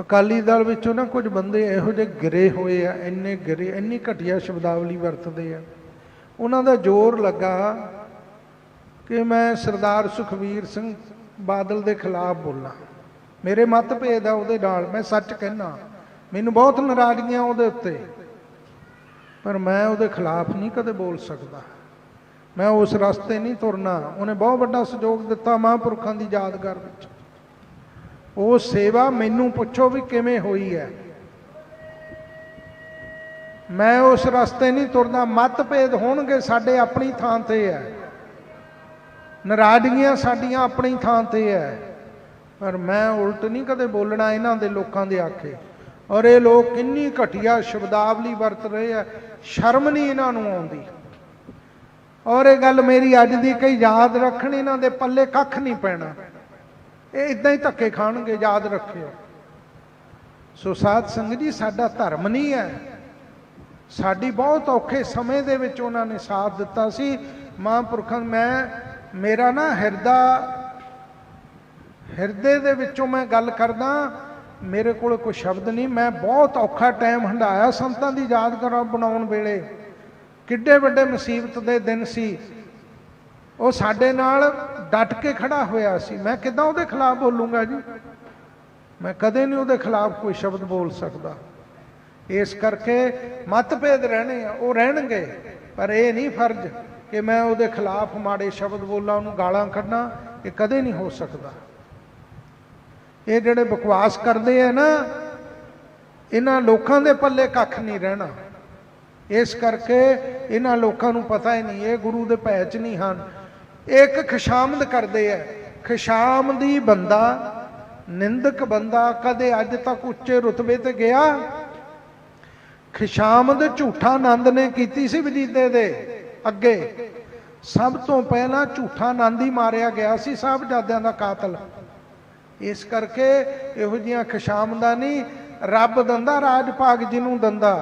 ਅਕਾਲੀ ਦਲ ਵਿੱਚੋਂ ਨਾ ਕੁਝ ਬੰਦੇ ਇਹੋ ਜਿਹੇ ਗਿਰੇ ਹੋਏ ਆ, ਇੰਨੇ ਗਿਰੇ, ਇੰਨੀ ਘਟੀਆ ਸ਼ਬਦਾਵਲੀ ਵਰਤਦੇ ਆ। ਉਹਨਾਂ ਦਾ ਜ਼ੋਰ ਲੱਗਾ ਕਿ ਮੈਂ ਸਰਦਾਰ ਸੁਖਵੀਰ ਸਿੰਘ ਬਾਦਲ ਦੇ ਖਿਲਾਫ ਬੋਲਾਂ। ਮੇਰੇ ਮਤਭੇਦ ਆ ਉਹਦੇ ਨਾਲ, ਮੈਂ ਸੱਚ ਕਹਿਣਾ ਮੈਨੂੰ ਬਹੁਤ ਨਾਰਾਜ਼ਗੀਆਂ ਉਹਦੇ ਉੱਤੇ। ਪਰ ਮੈਂ ਉਹਦੇ ਖਿਲਾਫ ਨਹੀਂ ਕਦੇ ਬੋਲ ਸਕਦਾ। ਮੈਂ ਉਸ ਰਸਤੇ ਨਹੀਂ ਤੁਰਨਾ। ਉਹਨੇ ਬਹੁਤ ਵੱਡਾ ਸਹਿਯੋਗ ਦਿੱਤਾ ਮਹਾਂਪੁਰਖਾਂ ਦੀ ਯਾਦਗਾਰ ਵਿੱਚ। ਉਹ ਸੇਵਾ ਮੈਨੂੰ ਪੁੱਛੋ ਵੀ ਕਿਵੇਂ ਹੋਈ ਹੈ। ਮੈਂ ਉਸ ਰਸਤੇ ਨਹੀਂ ਤੁਰਦਾ, ਮਤਭੇਦ ਹੋਣਗੇ ਸਾਡੇ ਆਪਣੀ ਥਾਂ ਤੇ ਹੈ। ਨਾਰਾਜ਼ਗੀਆਂ ਸਾਡੀਆਂ ਆਪਣੀ ਥਾਂ ਤੇ ਹੈ। ਪਰ ਮੈਂ ਉਲਟ ਨਹੀਂ ਕਦੇ ਬੋਲਣਾ ਇਹਨਾਂ ਦੇ ਲੋਕਾਂ ਦੇ ਆਖੇ। ਔਰ ਇਹ ਲੋਕ ਕਿੰਨੀ ਘਟੀਆ ਸ਼ਬਦਾਵਲੀ ਵਰਤ ਰਹੇ ਆ ਸ਼ਰਮ ਨਹੀਂ ਇਹਨਾਂ ਨੂੰ ਆਉਂਦੀ। ਔਰ ਇਹ ਗੱਲ ਮੇਰੀ ਅੱਜ ਦੀ ਕਈ ਯਾਦ ਰੱਖਣ, ਇਹਨਾਂ ਦੇ ਪੱਲੇ ਕੱਖ ਨਹੀਂ ਪੈਣਾ। ਇਹ ਇਦਾਂ ਹੀ ਧੱਕੇ ਖਾਣਗੇ, ਯਾਦ ਰੱਖਿਓ। ਸੋ ਸਾਧ ਸੰਗਤ ਜੀ, ਸਾਡਾ ਧਰਮ ਨਹੀਂ ਹੈ। ਸਾਡੀ ਬਹੁਤ ਔਖੇ ਸਮੇਂ ਦੇ ਵਿੱਚ ਉਹਨਾਂ ਨੇ ਸਾਥ ਦਿੱਤਾ ਸੀ। ਮਹਾਂਪੁਰਖਾਂ, ਮੈਂ, ਮੇਰਾ ਨਾ ਹਿਰਦਾ, ਹਿਰਦੇ ਦੇ ਵਿੱਚੋਂ ਮੈਂ ਗੱਲ ਕਰਦਾ, ਮੇਰੇ ਕੋਲ ਕੋਈ ਸ਼ਬਦ ਨਹੀਂ। ਮੈਂ ਬਹੁਤ ਔਖਾ ਟਾਈਮ ਹੰਡਾਇਆ ਸੰਤਾਂ ਦੀ ਯਾਦ ਕਰਾਂ ਬਣਾਉਣ ਵੇਲੇ। ਕਿੱਡੇ ਵੱਡੇ ਮੁਸੀਬਤ ਦੇ ਦਿਨ ਸੀ। ਉਹ ਸਾਡੇ ਨਾਲ ਡਟ ਕੇ ਖੜਾ ਹੋਇਆ ਸੀ। ਮੈਂ ਕਿਦਾਂ ਉਹਦੇ ਖਿਲਾਫ ਬੋਲੂੰਗਾ ਜੀ? ਮੈਂ ਕਦੇ ਨਹੀਂ ਉਹਦੇ ਖਿਲਾਫ ਕੋਈ ਸ਼ਬਦ ਬੋਲ ਸਕਦਾ। ਇਸ ਕਰਕੇ ਮਤਭੇਦ ਰਹਿਣੇ ਆ, ਉਹ ਰਹਿਣਗੇ। ਪਰ ਇਹ ਨਹੀਂ ਫਰਜ਼ ਕਿ ਮੈਂ ਉਹਦੇ ਖਿਲਾਫ ਮਾੜੇ ਸ਼ਬਦ ਬੋਲਾਂ, ਉਹਨੂੰ ਗਾਲਾਂ ਕੱਢਾਂ, ਇਹ ਕਦੇ ਨਹੀਂ ਹੋ ਸਕਦਾ। ਇਹ ਜਿਹੜੇ ਬਕਵਾਸ ਕਰਦੇ ਆ ਨਾ, ਇਹਨਾਂ ਲੋਕਾਂ ਦੇ ਪੱਲੇ ਕੱਖ ਨਹੀਂ ਰਹਿਣਾ। ਇਸ ਕਰਕੇ ਇਹਨਾਂ ਲੋਕਾਂ ਨੂੰ ਪਤਾ ਹੀ ਨਹੀਂ, ਇਹ ਗੁਰੂ ਦੇ ਭੈ ਚ ਨਹੀਂ ਹਨ। ਇੱਕ ਖਸ਼ਾਮਦ ਕਰਦੇ ਆ ਖਸ਼ਾਮਦੀ ਬੰਦਾ, ਨਿੰਦਕ ਬੰਦਾ, ਕਦੇ ਅੱਜ ਤੱਕ ਉੱਚੇ ਰੁਤਬੇ ਤੇ ਗਿਆ। ਖਿਸ਼ਾਮਦ ਝੂਠਾ ਆਨੰਦ ਨੇ ਕੀਤੀ ਸੀ ਵਜੀਦੇ ਦੇ ਅੱਗੇ। ਸਭ ਤੋਂ ਪਹਿਲਾਂ ਝੂਠਾ ਆਨੰਦ ਹੀ ਮਾਰਿਆ ਗਿਆ ਸੀ ਸਾਹਿਬਜ਼ਾਦਿਆਂ ਦਾ ਕਾਤਲ। ਇਸ ਕਰਕੇ ਇਹੋ ਜੀਆਂ ਖਸ਼ਾਮਦਾਂ ਨਹੀਂ, ਰੱਬ ਦੰਦਾ ਰਾਜ ਭਾਗ ਜਿਹਨੂੰ ਦੰਦਾ।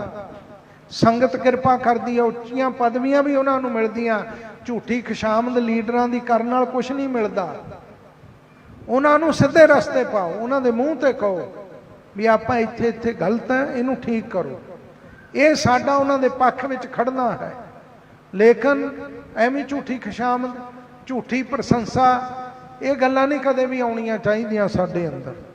ਸੰਗਤ ਕਿਰਪਾ ਕਰਦੀ ਹੈ ਉੱਚੀਆਂ ਪਦਵੀਆਂ ਵੀ ਉਹਨਾਂ ਨੂੰ ਮਿਲਦੀਆਂ। ਝੂਠੀ ਖਸ਼ਾਮਦ ਲੀਡਰਾਂ ਦੀ ਕਰਨ ਨਾਲ ਕੁਝ ਨਹੀਂ ਮਿਲਦਾ। ਉਹਨਾਂ ਨੂੰ ਸਿੱਧੇ ਰਸਤੇ ਪਾਓ, ਉਹਨਾਂ ਦੇ ਮੂੰਹ ਤੇ ਕਹੋ ਵੀ ਆਪਾਂ ਇੱਥੇ ਇੱਥੇ ਗਲਤ ਹੈ ਇਹਨੂੰ ਠੀਕ ਕਰੋ। ਇਹ ਸਾਡਾ ਉਹਨਾਂ ਦੇ ਪੱਖ ਵਿੱਚ ਖੜਨਾ ਹੈ। ਲੇਕਿਨ ਐਵੇਂ ਝੂਠੀ ਖਸ਼ਾਮਦ, ਝੂਠੀ ਪ੍ਰਸ਼ੰਸਾ, ਇਹ ਗੱਲਾਂ ਨਹੀਂ ਕਦੇ ਵੀ ਆਉਣੀਆਂ ਚਾਹੀਦੀਆਂ ਸਾਡੇ ਅੰਦਰ।